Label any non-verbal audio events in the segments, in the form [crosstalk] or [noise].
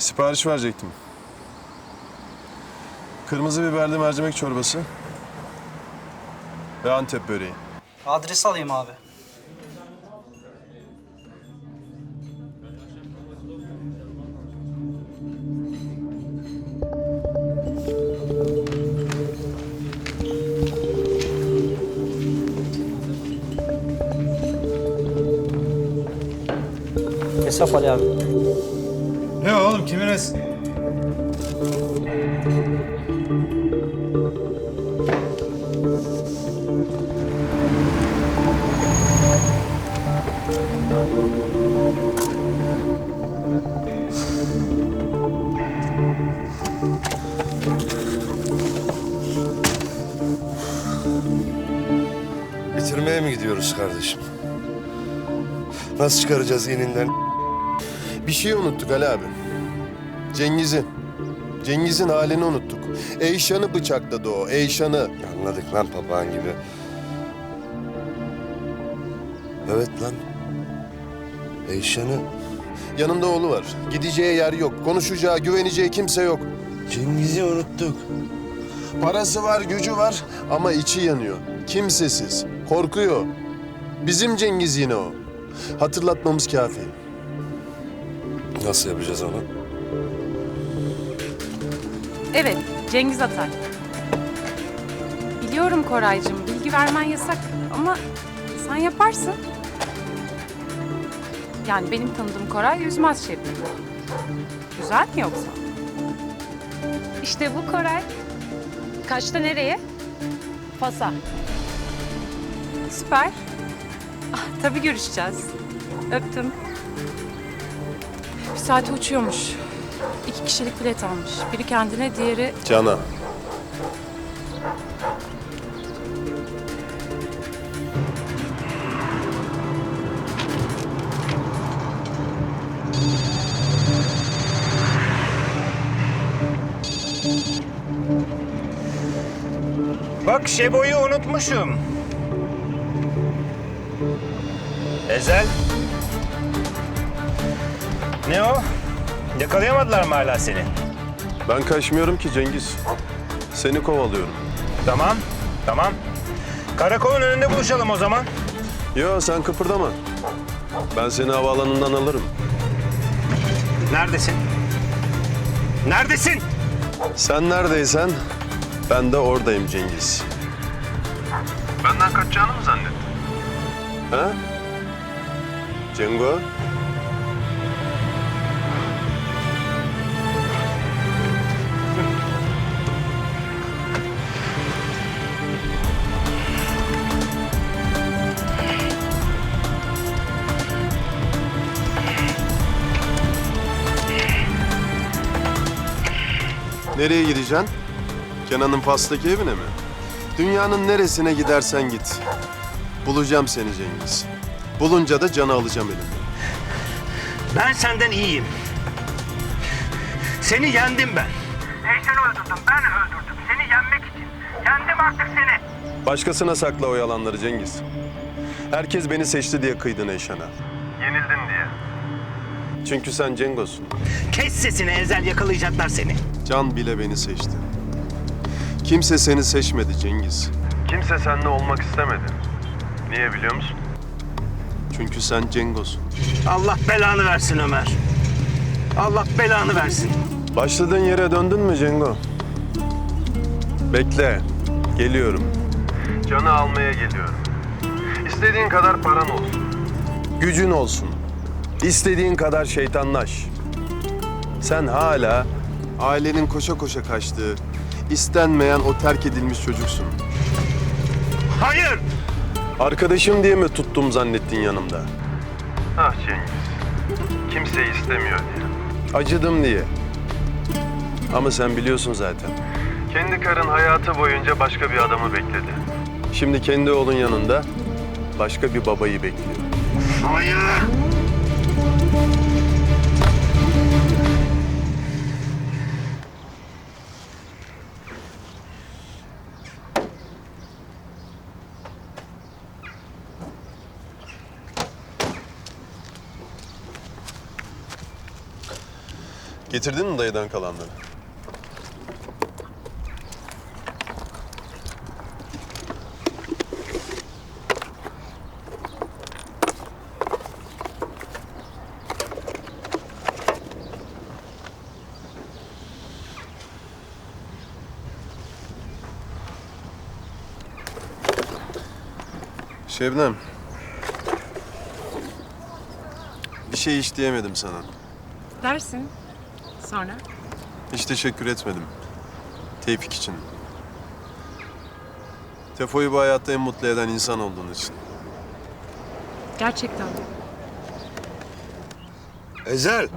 Sipariş verecektim. Kırmızı biberli mercimek çorbası ve Antep böreği. Adres alayım abi. Hesap Ali abi. Oğlum kimin es? Bitirmeye mi gidiyoruz kardeşim? Nasıl çıkaracağız yeninden? Bir şey unuttuk Ali abi. Cengiz'i. Cengiz'in halini unuttuk. Eyşan'ı bıçakladı o, Eyşan'ı. Anladık lan papağan gibi. Evet lan. Eyşan'ı Yanında oğlu var. Gideceği yer yok. Konuşacağı, güveneceği kimse yok. Cengiz'i unuttuk. Parası var, gücü var ama içi yanıyor. Kimsesiz, korkuyor. Bizim Cengiz yine o. Hatırlatmamız kafi. Nasıl yapacağız onu? Evet, Cengiz Atay. Biliyorum Koraycığım, bilgi vermen yasak ama sen yaparsın. Yani benim tanıdığım Koray yüzmez şefim. Güzel mi yoksa? İşte bu Koray. Kaçta nereye? Fas'a. Süper. Ah, tabii görüşeceğiz. Öptüm. Bir saate uçuyormuş. İki kişilik bilet almış. Biri kendine, diğeri... Cana. Bak Şebo'yu unutmuşum. Ezel. Ne o? Yakalayamadılar mı hala seni? Ben kaçmıyorum ki Cengiz. Seni kovalıyorum. Tamam, tamam. Karakolun önünde buluşalım o zaman. Yo sen kıpırdama. Ben seni havaalanından alırım. Neredesin? Neredesin? Sen neredeysen ben de oradayım Cengiz. Benden kaçacağını mı zannettin? Ha? Cengo? Nereye gideceksin? Kenan'ın Fas'taki evine mi? Dünyanın neresine gidersen git. Bulacağım seni Cengiz. Bulunca da canı alacağım elimden. Ben senden iyiyim. Seni yendim ben. Eyşan'ı öldürdüm, ben öldürdüm. Seni yenmek için. Yendim artık seni. Başkasına sakla o yalanları Cengiz. Herkes beni seçti diye kıydın Eyşan'a. Yenildin diye. Çünkü sen Cengos'un. Kes sesini Ezel yakalayacaklar seni. Can bile beni seçti. Kimse seni seçmedi Cengiz. Kimse seninle olmak istemedi. Niye biliyor musun? Çünkü sen Cengos'un. Allah belanı versin Ömer. Allah belanı versin. Başladığın yere döndün mü Cengo? Bekle. Geliyorum. Canı almaya geliyorum. İstediğin kadar paran olsun. Gücün olsun. İstediğin kadar şeytanlaş. Sen hala ailenin koşa koşa kaçtığı, istenmeyen o terk edilmiş çocuksun. Hayır. Arkadaşım diye mi tuttum zannettin yanımda? Ah Cengiz. Kimseyi istemiyor diye. Acıdım diye. Ama sen biliyorsun zaten. Kendi karın hayatı boyunca başka bir adamı bekledi. Şimdi kendi oğlun yanında başka bir babayı bekliyor. Hayır. Getirdin mi dayıdan kalanları? Şebnem. Bir şey hiç diyemedim sana. Dersin. Sonra? Hiç teşekkür etmedim. Tevfik için. Tefo'yu bu hayatta en mutlu eden insan olduğun için. Gerçekten. Ezel.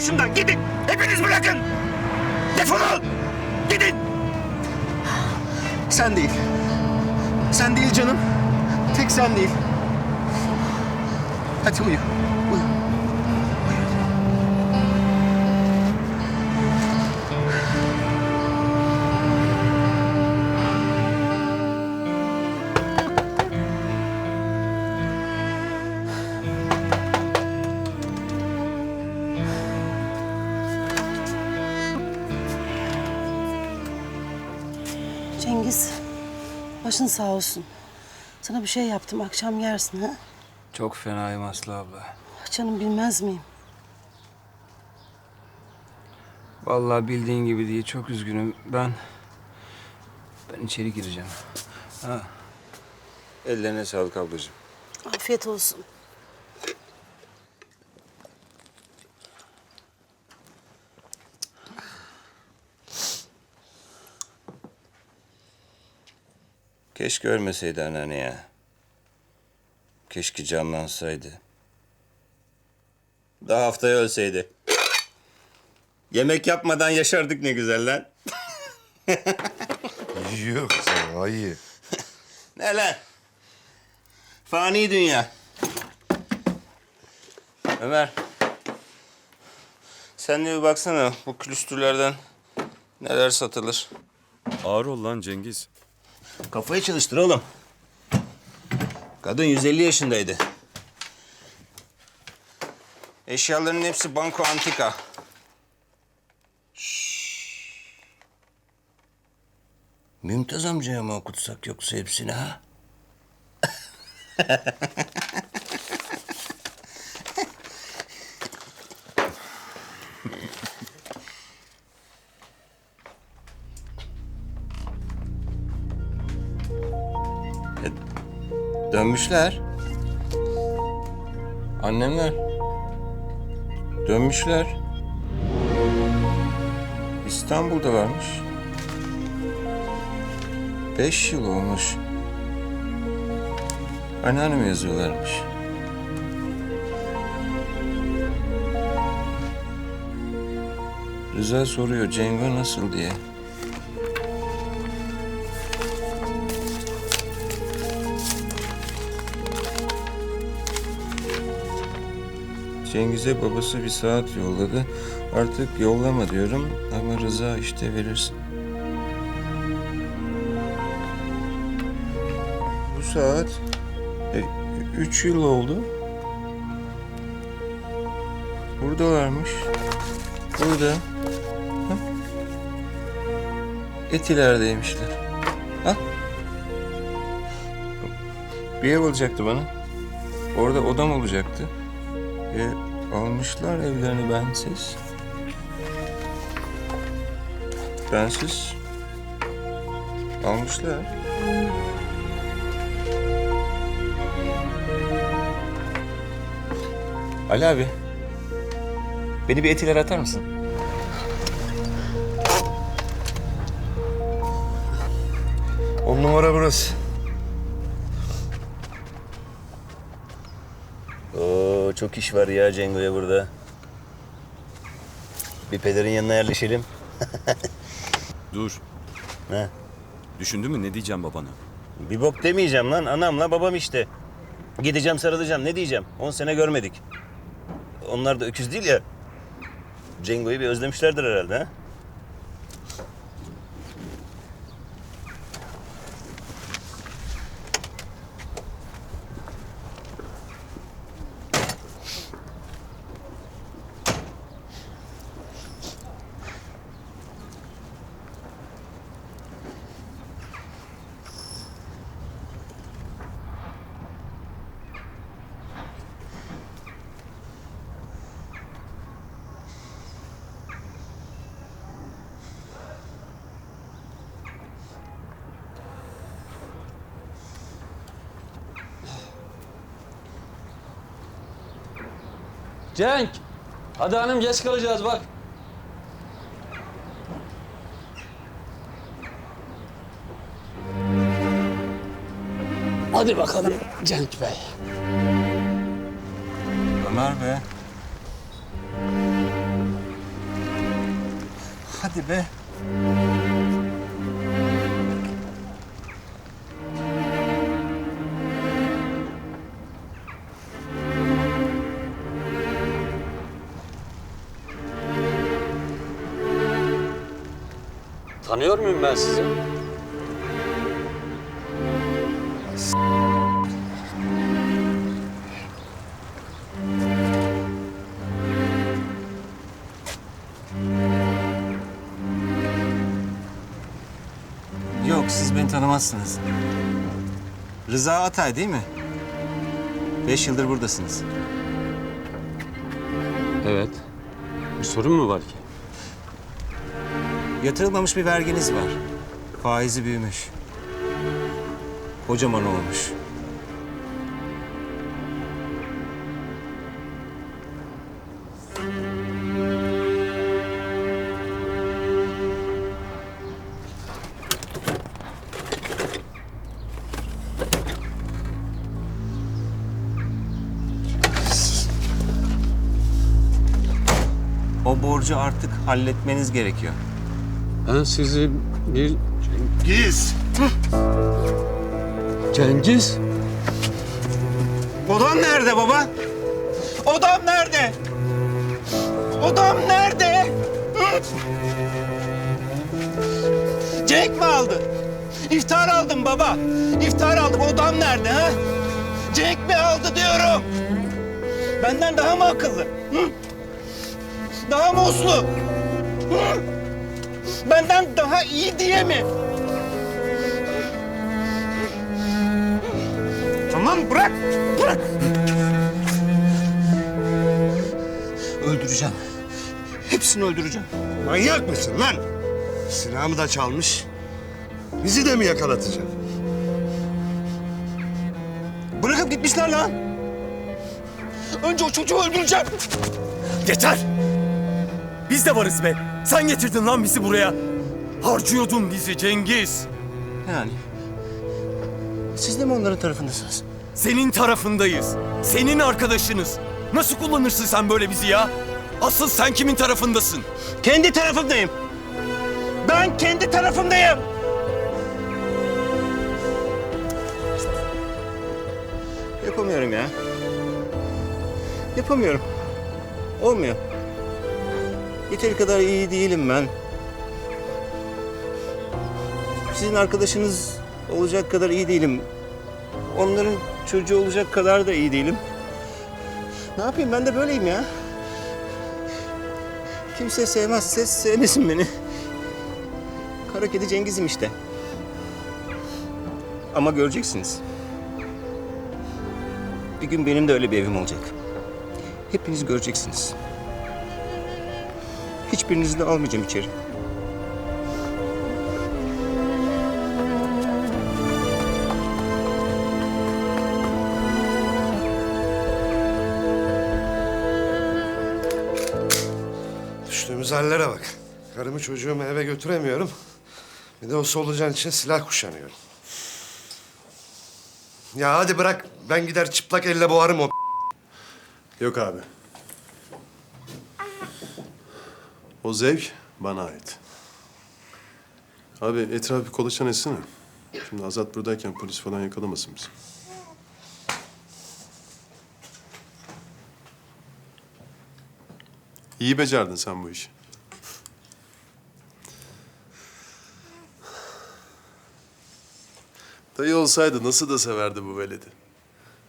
Başımdan gidin. Hepiniz bırakın. Defolun. Gidin. Sen değil. Sen değil canım. Tek sen değil. Hadi uyu. Uyu. Başın sağ olsun. Sana bir şey yaptım, akşam yersin ha? Çok fenayım Aslı abla. Canım bilmez miyim? Vallahi bildiğin gibi değil. Çok üzgünüm. Ben... Ben içeri gireceğim. Ha. Ellerine sağlık ablacığım. Afiyet olsun. Keşke ölmeseydi anneanne ya. Keşke canlansaydı. Daha haftaya ölseydi. Yemek yapmadan yaşardık ne güzel lan. [laughs] Yok sana ayı. [laughs] Ne lan? Fani dünya. Ömer. Sen de bir baksana bu külüstürlerden neler satılır. Ağır ol lan Cengiz. Kafayı çalıştır oğlum. Kadın 150 yaşındaydı. Eşyaların hepsi banko antika. Şşş. Mümtaz amcaya mı okutsak yoksa hepsini ha? [laughs] Dönmüşler. Annemler. Dönmüşler. İstanbul'dalarmış. Beş yıl olmuş. Anneanneme yazıyorlarmış. Rıza soruyor Cengo nasıl diye. Cengiz'e babası bir saat yolladı. Artık yollama diyorum ama Rıza işte verirsin. Bu saat e, üç yıl oldu. Buradalarmış. Burada. Hı? Etiler'deymişler. Ha? Bir ev alacaktı bana. Orada odam olacaktı. E, almışlar evlerini bensiz. Bensiz. Almışlar. Ali abi. Beni bir etiler atar mısın? On numara burası. Çok iş var ya Cengo'ya burada. Bir pederin yanına yerleşelim. [laughs] Dur. Ne? Düşündün mü ne diyeceğim babana? Bir bok demeyeceğim lan. Anamla babam işte. Gideceğim sarılacağım. Ne diyeceğim? 10 sene görmedik. Onlar da öküz değil ya. Cengo'yu bir özlemişlerdir herhalde ha? Cenk! Hadi hanım geç kalacağız bak. Hadi bakalım Cenk Bey. Ömer be. Hadi be. Tanıyor muyum ben sizi? Yok siz beni tanımazsınız. Rıza Atay değil mi? Beş yıldır buradasınız. Evet. Bir sorun mu var ki? Yatırılmamış bir verginiz var. Faizi büyümüş. Kocaman olmuş. O borcu artık halletmeniz gerekiyor. Ben sizi bir... Giz. Cengiz. Odam nerede baba? Odam nerede? Odam nerede? Hı? Cenk mi aldı? İftar aldım baba. İftar aldım. Odam nerede ha? Cenk mi aldı diyorum. Benden daha mı akıllı? Hı? Daha mı uslu? Hı? Benden daha iyi diye mi? Tamam bırak. Bırak. Öldüreceğim. Hepsini öldüreceğim. Manyak mısın lan? Silahımı da çalmış. Bizi de mi yakalatacaksın? Bırakıp gitmişler lan. Önce o çocuğu öldüreceğim. Yeter! Biz de varız be. Sen getirdin lan bizi buraya. Harcıyordun bizi Cengiz. Yani. Siz de mi onların tarafındasınız? Senin tarafındayız. Senin arkadaşınız. Nasıl kullanırsın sen böyle bizi ya? Asıl sen kimin tarafındasın? Kendi tarafımdayım. Ben kendi tarafımdayım. Yapamıyorum ya. Yapamıyorum. Olmuyor. Yeteri kadar iyi değilim ben. Sizin arkadaşınız olacak kadar iyi değilim. Onların çocuğu olacak kadar da iyi değilim. Ne yapayım ben de böyleyim ya. Kimse sevmezse sevmesin beni. Kara kedi Cengiz'im işte. Ama göreceksiniz. Bir gün benim de öyle bir evim olacak. Hepiniz göreceksiniz. Hiçbirinizi de almayacağım içeri. Düştüğümüz hallere bak. Karımı çocuğumu eve götüremiyorum. Bir de o solucan için silah kuşanıyorum. Ya hadi bırak. Ben gider çıplak elle boğarım o Yok abi. O zevk bana ait. Abi etrafı bir kolaçan etsene. Şimdi Azat buradayken polis falan yakalamasın bizi. İyi becerdin sen bu işi. Dayı olsaydı nasıl da severdi bu veledi.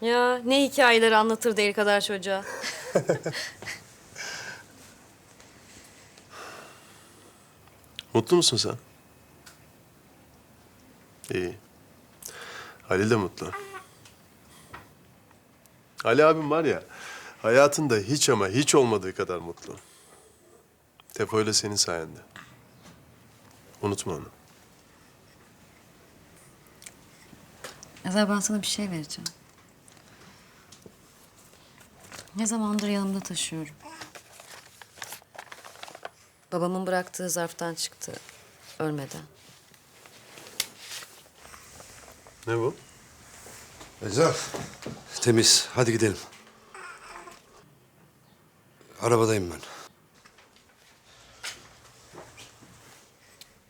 Ya ne hikayeler anlatırdı el kadar çocuğa. [laughs] Mutlu musun sen? İyi. Ali de mutlu. Ali abim var ya, hayatında hiç ama hiç olmadığı kadar mutlu. Tefo ile senin sayende. Unutma onu. Ezel ben sana bir şey vereceğim. Ne zamandır yanımda taşıyorum. Babamın bıraktığı zarftan çıktı. Ölmeden. Ne bu? Ezel. Temiz. Hadi gidelim. Arabadayım ben.